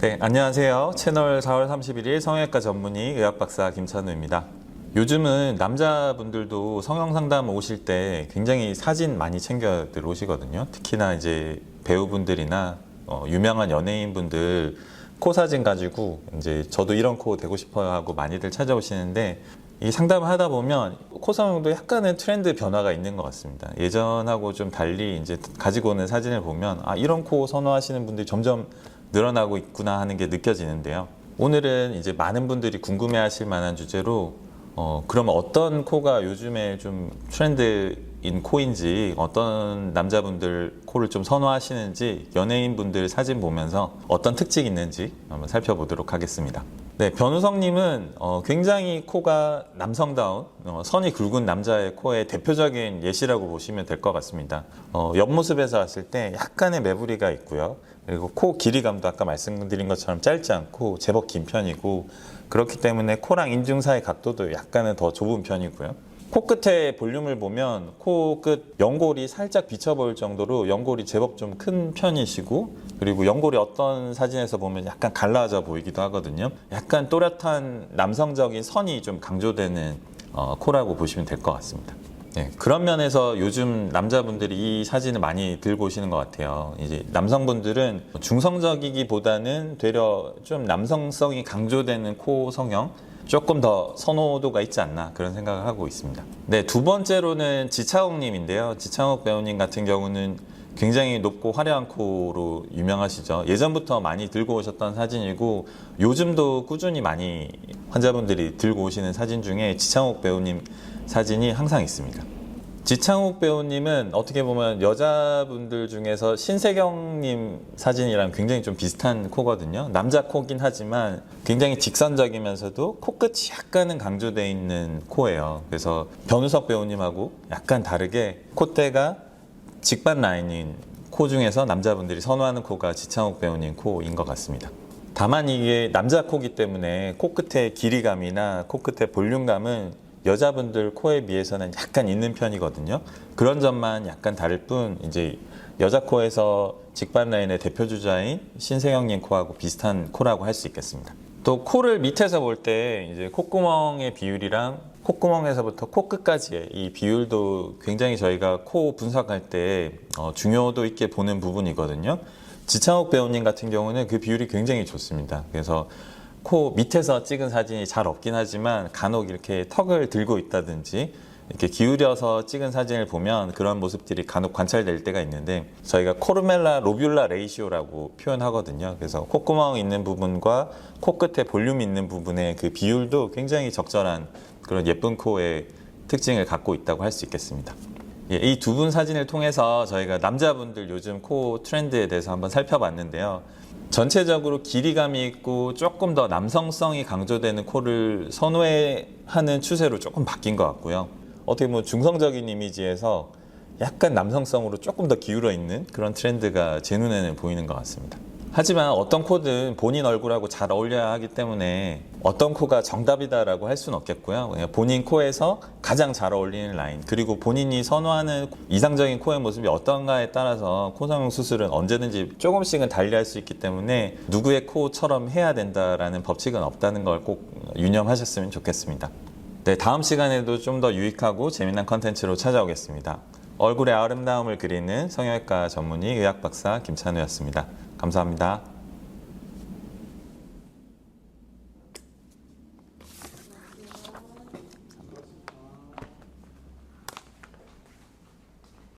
네, 안녕하세요. 채널 4월 31일 성형외과 전문의 의학박사 김찬우입니다. 요즘은 남자분들도 성형 상담 오실 때 굉장히 사진 많이 챙겨들 오시거든요. 특히나 이제 배우분들이나 어, 유명한 연예인분들 코 사진 가지고 이제 저도 이런 코 되고 싶어요 하고 많이들 찾아오시는데 이 상담을 하다 보면 코 성형도 약간의 트렌드 변화가 있는 것 같습니다. 예전하고 좀 달리 이제 가지고 오는 사진을 보면 아 이런 코 선호하시는 분들이 점점 늘어나고 있구나 하는 게 느껴지는데요. 오늘은 이제 많은 분들이 궁금해하실 만한 주제로 어 그러면 어떤 코가 요즘에 좀 트렌드인 코인지 어떤 남자분들 코를 좀 선호하시는지 연예인분들 사진 보면서 어떤 특징이 있는지 한번 살펴보도록 하겠습니다. 네, 변우성님은 어, 굉장히 코가 남성다운 어, 선이 굵은 남자의 코의 대표적인 예시라고 보시면 될 것 같습니다. 어, 옆모습에서 봤을 때 약간의 매부리가 있고요. 그리고 코 길이감도 아까 말씀드린 것처럼 짧지 않고 제법 긴 편이고 그렇기 때문에 코랑 인중 사이 각도도 약간은 더 좁은 편이고요. 코끝의 볼륨을 보면 코끝 연골이 살짝 비쳐 보일 정도로 연골이 제법 좀 큰 편이시고 그리고 연골이 어떤 사진에서 보면 약간 갈라져 보이기도 하거든요. 약간 또렷한 남성적인 선이 좀 강조되는 어, 코라고 보시면 될 것 같습니다. 네, 그런 면에서 요즘 남자분들이 이 사진을 많이 들고 오시는 것 같아요. 이제 남성분들은 중성적이기보다는 되려 좀 남성성이 강조되는 코 성형 조금 더 선호도가 있지 않나 그런 생각을 하고 있습니다. 네, 두 번째로는 지창욱님인데요. 지창욱 배우님 같은 경우는 굉장히 높고 화려한 코로 유명하시죠. 예전부터 많이 들고 오셨던 사진이고 요즘도 꾸준히 많이 환자분들이 들고 오시는 사진 중에 지창욱 배우님 사진이 항상 있습니다. 지창욱 배우님은 어떻게 보면 여자분들 중에서 신세경님 사진이랑 굉장히 좀 비슷한 코거든요. 남자 코긴 하지만 굉장히 직선적이면서도 코끝이 약간은 강조되어 있는 코예요. 그래서 변우석 배우님하고 약간 다르게 콧대가 직반 라인인 코 중에서 남자분들이 선호하는 코가 지창욱 배우님 코인 것 같습니다. 다만 이게 남자 코기 때문에 코끝의 길이감이나 코끝의 볼륨감은 여자분들 코에 비해서는 약간 있는 편이거든요. 그런 점만 약간 다를 뿐 이제 여자 코에서 직반 라인의 대표 주자인 신세경님 코하고 비슷한 코라고 할 수 있겠습니다. 또 코를 밑에서 볼 때 이제 콧구멍의 비율이랑 콧구멍에서부터 코끝까지의 이 비율도 굉장히 저희가 코 분석할 때 어, 중요도 있게 보는 부분이거든요. 지창욱 배우님 같은 경우는 그 비율이 굉장히 좋습니다. 그래서 코 밑에서 찍은 사진이 잘 없긴 하지만 간혹 이렇게 턱을 들고 있다든지 이렇게 기울여서 찍은 사진을 보면 그런 모습들이 간혹 관찰될 때가 있는데 저희가 코르멜라 로뷸라 레이시오라고 표현하거든요. 그래서 콧구멍 있는 부분과 코끝에 볼륨 있는 부분의 그 비율도 굉장히 적절한 그런 예쁜 코의 특징을 갖고 있다고 할 수 있겠습니다. 예, 이두 분 사진을 통해서 저희가 남자분들 요즘 코 트렌드에 대해서 한번 살펴봤는데요. 전체적으로 길이감이 있고 조금 더 남성성이 강조되는 코를 선호하는 추세로 조금 바뀐 것 같고요. 어떻게 보면 중성적인 이미지에서 약간 남성성으로 조금 더 기울어 있는 그런 트렌드가 제 눈에는 보이는 것 같습니다. 하지만 어떤 코든 본인 얼굴하고 잘 어울려야 하기 때문에 어떤 코가 정답이다라고 할 수는 없겠고요. 그냥 본인 코에서 가장 잘 어울리는 라인 그리고 본인이 선호하는 이상적인 코의 모습이 어떤가에 따라서 코성형 수술은 언제든지 조금씩은 달리할 수 있기 때문에 누구의 코처럼 해야 된다라는 법칙은 없다는 걸 꼭 유념하셨으면 좋겠습니다. 네, 다음 시간에도 좀 더 유익하고 재미난 컨텐츠로 찾아오겠습니다. 얼굴의 아름다움을 그리는 성형외과 전문의 의학박사 김찬우였습니다. 감사합니다.